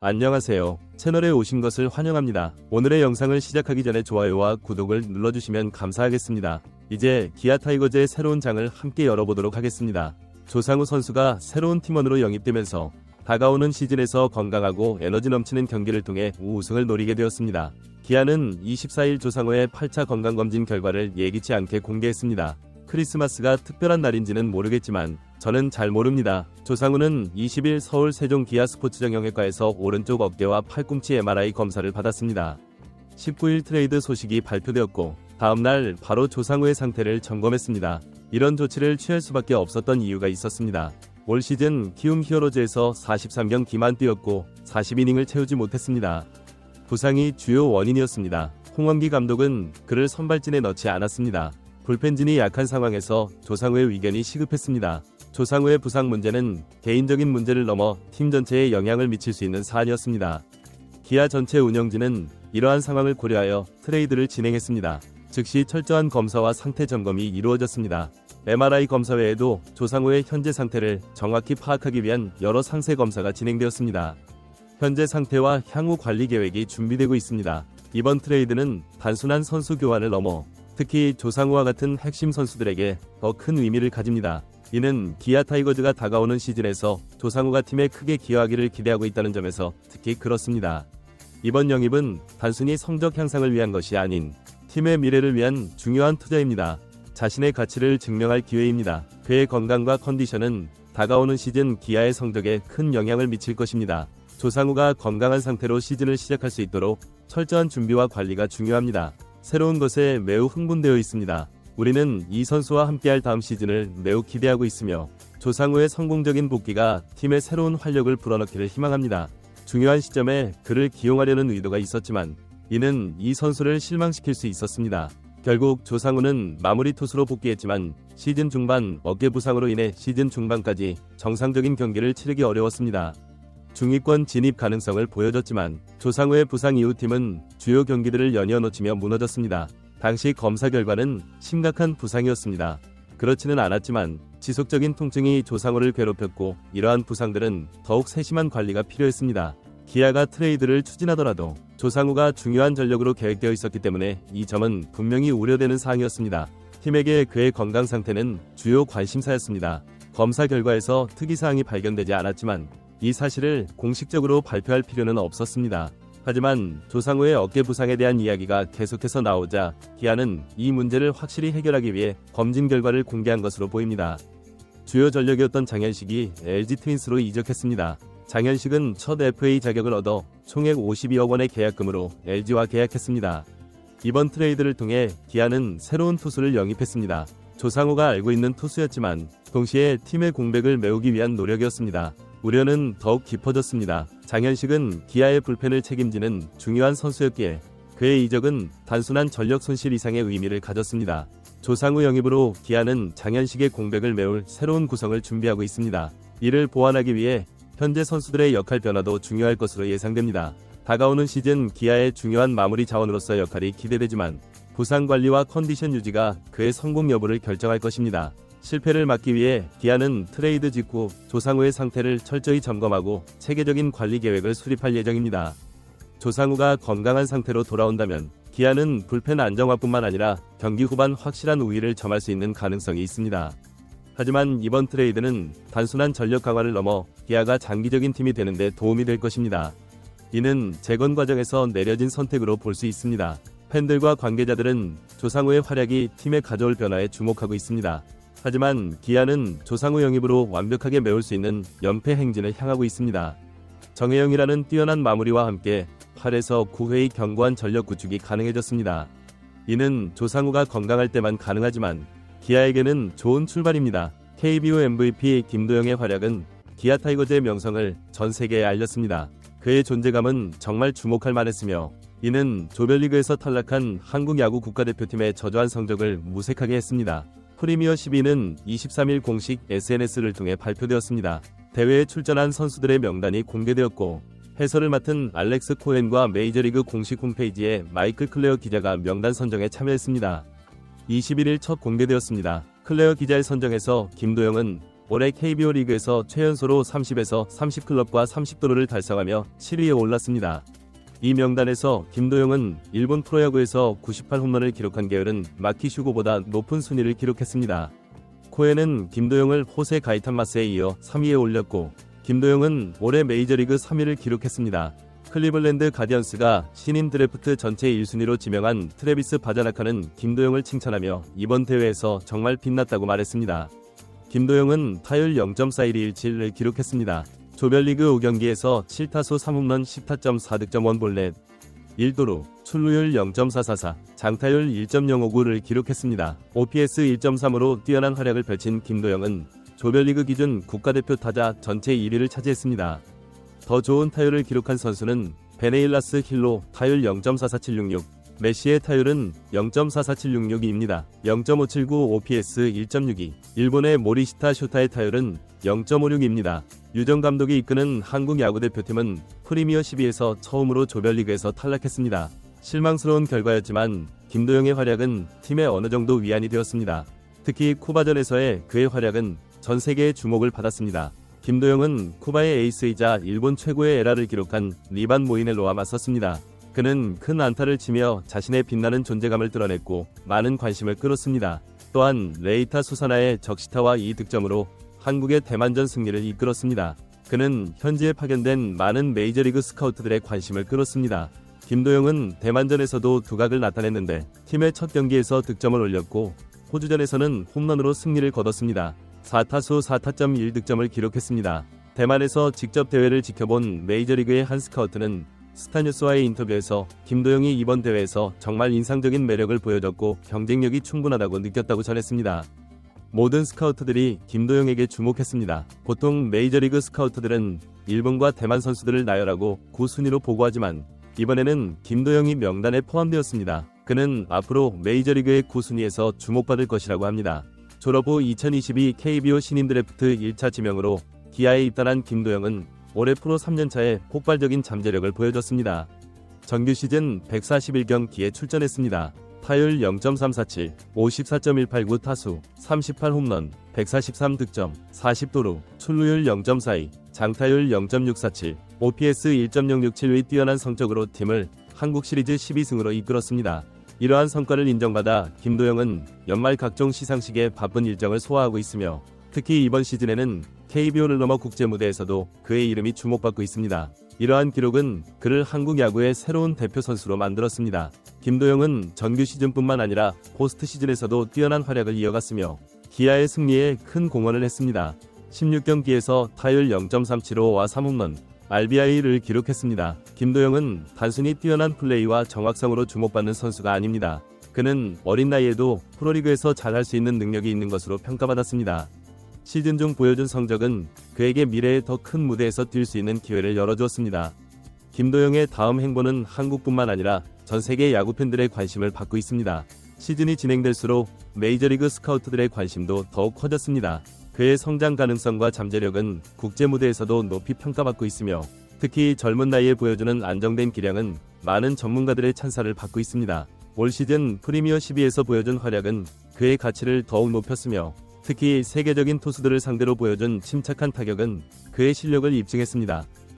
안녕하세요. 채널에 오신 것을 환영합니다. 오늘의 영상을 시작하기 전에 좋아요와 구독을 눌러주시면 감사하겠습니다. 이제 기아 타이거즈의 새로운 장을 함께 열어보도록 하겠습니다. 조상우 선수가 새로운 팀원으로 영입되면서 다가오는 시즌에서 건강하고 에너지 넘치는 경기를 통해 우승을 노리게 되었습니다. 기아는 24일 조상우의 8차 건강검진 결과를 예기치 않게 공개했습니다. 크리스마스가 특별한 날인지는 모르겠지만 저는 잘 모릅니다. 조상우는 20일 서울 세종 기아 스포츠 정형외과에서 오른쪽 어깨와 팔꿈치 MRI 검사를 받았습니다. 19일 트레이드 소식이 발표되었고 다음날 바로 조상우의 상태를 점검했습니다. 이런 조치를 취할 수밖에 없었던 이유가 있었습니다. 올 시즌 키움 히어로즈에서 43경 기만 뛰었고 40이닝을 채우지 못했습니다. 부상이 주요 원인이었습니다. 홍원기 감독은 그를 선발진에 넣지 않았습니다. 불펜진이 약한 상황에서 조상우의 위견이 시급했습니다. 조상우의 부상 문제는 개인적인 문제를 넘어 팀 전체에 영향을 미칠 수 있는 사안이었습니다. 기아 전체 운영진은 이러한 상황을 고려하여 트레이드를 진행했습니다. 즉시 철저한 검사와 상태 점검이 이루어졌습니다. MRI 검사 외에도 조상우의 현재 상태를 정확히 파악하기 위한 여러 상세 검사가 진행되었습니다. 현재 상태와 향후 관리 계획이 준비되고 있습니다. 이번 트레이드는 단순한 선수 교환을 넘어 특히 조상우와 같은 핵심 선수들에게 더 큰 의미를 가집니다. 이는 기아 타이거즈가 다가오는 시즌에서 조상우가 팀에 크게 기여하기를 기대하고 있다는 점에서 특히 그렇습니다. 이번 영입은 단순히 성적 향상을 위한 것이 아닌 팀의 미래를 위한 중요한 투자입니다. 자신의 가치를 증명할 기회입니다. 그의 건강과 컨디션은 다가오는 시즌 기아의 성적에 큰 영향을 미칠 것입니다. 조상우가 건강한 상태로 시즌을 시작할 수 있도록 철저한 준비와 관리가 중요합니다. 새로운 것에 매우 흥분되어 있습니다. 우리는 이 선수와 함께할 다음 시즌을 매우 기대하고 있으며 조상우의 성공적인 복귀가 팀의 새로운 활력을 불어넣기를 희망합니다. 중요한 시점에 그를 기용하려는 의도가 있었지만 이는 이 선수를 실망시킬 수 있었습니다. 결국 조상우는 마무리 투수로 복귀했지만 시즌 중반 어깨 부상으로 인해 시즌 중반까지 정상적인 경기를 치르기 어려웠습니다. 중위권 진입 가능성을 보여줬지만 조상우의 부상 이후 팀은 주요 경기들을 연이어 놓치며 무너졌습니다. 당시 검사 결과는 심각한 부상이었습니다. 그렇지는 않았지만 지속적인 통증이 조상우를 괴롭혔고 이러한 부상들은 더욱 세심한 관리가 필요했습니다. 기아가 트레이드를 추진하더라도 조상우가 중요한 전력으로 계획되어 있었기 때문에 이 점은 분명히 우려되는 사항이었습니다. 팀에게 그의 건강 상태는 주요 관심사였습니다. 검사 결과에서 특이사항이 발견되지 않았지만 이 사실을 공식적으로 발표할 필요는 없었습니다. 하지만 조상우의 어깨 부상에 대한 이야기가 계속해서 나오자 기아는 이 문제를 확실히 해결하기 위해 검진 결과를 공개한 것으로 보입니다. 주요 전력이었던 장현식이 LG 트윈스로 이적했습니다. 장현식은 첫 FA 자격을 얻어 총액 52억 원의 계약금으로 LG와 계약했습니다. 이번 트레이드를 통해 기아는 새로운 투수를 영입했습니다. 조상우가 알고 있는 투수였지만 동시에 팀의 공백을 메우기 위한 노력이었습니다. 우려는 더욱 깊어졌습니다. 장현식은 기아의 불펜을 책임지는 중요한 선수였기에 그의 이적은 단순한 전력 손실 이상의 의미를 가졌습니다. 조상우 영입으로 기아는 장현식의 공백을 메울 새로운 구성을 준비하고 있습니다. 이를 보완하기 위해 현재 선수들의 역할 변화도 중요할 것으로 예상됩니다. 다가오는 시즌 기아의 중요한 마무리 자원으로서 역할이 기대되지만 부상 관리와 컨디션 유지가 그의 성공 여부를 결정할 것입니다. 실패를 막기 위해 기아는 트레이드 직후 조상우의 상태를 철저히 점검하고 체계적인 관리 계획을 수립할 예정입니다. 조상우가 건강한 상태로 돌아온다면 기아는 불펜 안정화뿐만 아니라 경기 후반 확실한 우위를 점할 수 있는 가능성이 있습니다. 하지만 이번 트레이드는 단순한 전력 강화를 넘어 기아가 장기적인 팀이 되는데 도움이 될 것입니다. 이는 재건 과정에서 내려진 선택으로 볼 수 있습니다. 팬들과 관계자들은 조상우의 활약이 팀에 가져올 변화에 주목하고 있습니다. 하지만 기아는 조상우 영입으로 완벽하게 메울 수 있는 연패 행진을 향하고 있습니다. 정혜영이라는 뛰어난 마무리와 함께 8에서 9회의 견고한 전력 구축이 가능해졌습니다. 이는 조상우가 건강할 때만 가능하지만 기아에게는 좋은 출발입니다. KBO MVP 김도영의 활약은 기아 타이거즈의 명성을 전 세계에 알렸습니다. 그의 존재감은 정말 주목할 만했으며 이는 조별리그에서 탈락한 한국 야구 국가대표팀의 저조한 성적을 무색하게 했습니다. 프리미어 12는 23일 공식 SNS를 통해 발표되었습니다. 대회에 출전한 선수들의 명단이 공개되었고 해설을 맡은 알렉스 코엔과 메이저리그 공식 홈페이지에 마이클 클레어 기자가 명단 선정에 참여했습니다. 21일 첫 공개되었습니다. 클레어 기자의 선정에서 김도영은 올해 KBO 리그에서 최연소로 30에서 30클럽과 30도루를 달성하며 7위에 올랐습니다. 이 명단에서 김도영은 일본 프로야구에서 98홈런을 기록한 게으른 마키 슈고보다 높은 순위를 기록했습니다. 코에는 김도영을 호세 가이탄마스에 이어 3위에 올렸고 김도영은 올해 메이저리그 3위를 기록했습니다. 클리블랜드 가디언스가 신인 드래프트 전체 1순위로 지명한 트레비스 바자나카는 김도영을 칭찬하며 이번 대회에서 정말 빛났다고 말했습니다. 김도영은 타율 0.4117을 기록했습니다. 조별리그 5경기에서 7타수 3홈런 10타점 4득점 원볼넷 1도루, 출루율 0.444, 장타율 1.059를 기록했습니다. OPS 1.3으로 뛰어난 활약을 펼친 김도영은 조별리그 기준 국가대표 타자 전체 1위를 차지했습니다. 더 좋은 타율을 기록한 선수는 베네일라스 힐로 타율 0.44766, 메시의 타율은 0.44766입니다. 0.579 OPS 1.62, 일본의 모리시타 쇼타의 타율은 0.56입니다. 유정 감독이 이끄는 한국 야구 대표팀은 프리미어 12에서 처음으로 조별리그에서 탈락했습니다. 실망스러운 결과였지만 김도영의 활약은 팀에 어느 정도 위안이 되었습니다. 특히 쿠바전에서의 그의 활약은 전 세계의 주목을 받았습니다. 김도영은 쿠바의 에이스이자 일본 최고의 에라를 기록한 리반 모이넬로와 맞섰습니다. 그는 큰 안타를 치며 자신의 빛나는 존재감을 드러냈고 많은 관심을 끌었습니다. 또한 레이타 수사나의 적시타와 2득점으로 한국의 대만전 승리를 이끌었습니다. 그는 현지에 파견된 많은 메이저리그 스카우트들의 관심을 끌었습니다. 김도영은 대만전에서도 두각을 나타냈는데 팀의 첫 경기에서 득점을 올렸고 호주전에서는 홈런으로 승리를 거뒀습니다. 4타수 4타점 1득점을 기록했습니다. 대만에서 직접 대회를 지켜본 메이저리그의 한 스카우트는 스타뉴스와의 인터뷰에서 김도영이 이번 대회에서 정말 인상적인 매력을 보여줬고 경쟁력이 충분하다고 느꼈다고 전했습니다. 모든 스카우트들이 김도영에게 주목했습니다. 보통 메이저리그 스카우트들은 일본과 대만 선수들을 나열하고 9순위로 보고하지만 이번에는 김도영이 명단에 포함되었습니다. 그는 앞으로 메이저리그의 9순위에서 주목받을 것이라고 합니다. 졸업 후 2022 KBO 신인 드래프트 1차 지명으로 기아에 입단한 김도영은 올해 프로 3년차에 폭발적인 잠재력을 보여줬습니다. 정규 시즌 141경기에 출전했습니다. 타율 0.347, 54.189 타수, 38 홈런, 143 득점, 40도루, 출루율 0.42, 장타율 0.647, OPS 1.067의 뛰어난 성적으로 팀을 한국 시리즈 12승으로 이끌었습니다. 이러한 성과를 인정받아 김도영은 연말 각종 시상식에 바쁜 일정을 소화하고 있으며 특히 이번 시즌에는 KBO를 넘어 국제 무대에서도 그의 이름이 주목받고 있습니다. 이러한 기록은 그를 한국 야구의 새로운 대표 선수로 만들었습니다. 김도영은 정규 시즌뿐만 아니라 포스트 시즌에서도 뛰어난 활약을 이어갔으며 기아의 승리에 큰 공헌을 했습니다. 16경기에서 타율 0.375와 3홈런, RBI를 기록했습니다. 김도영은 단순히 뛰어난 플레이와 정확성으로 주목받는 선수가 아닙니다. 그는 어린 나이에도 프로리그에서 잘할 수 있는 능력이 있는 것으로 평가받았습니다. 시즌 중 보여준 성적은 그에게 미래의 더 큰 무대에서 뛸 수 있는 기회를 열어주었습니다. 김도영의 다음 행보는 한국뿐만 아니라 전 세계 야구 팬들의 관심을 받고 있습니다. 시즌이 진행될수록 메이저리그 스카우트들의 관심도 더욱 커졌습니다. 그의 성장 가능성과 잠재력은 국제 무대에서도 높이 평가받고 있으며 특히 젊은 나이에 보여주는 안정된 기량은 많은 전문가들의 찬사를 받고 있습니다. 올 시즌 프리미어 12에서 보여준 활약은 그의 가치를 더욱 높였으며 특히 세계적인 투수들을 상대로 보여준 침착한 타격은 그의 실력을 입증했습니다.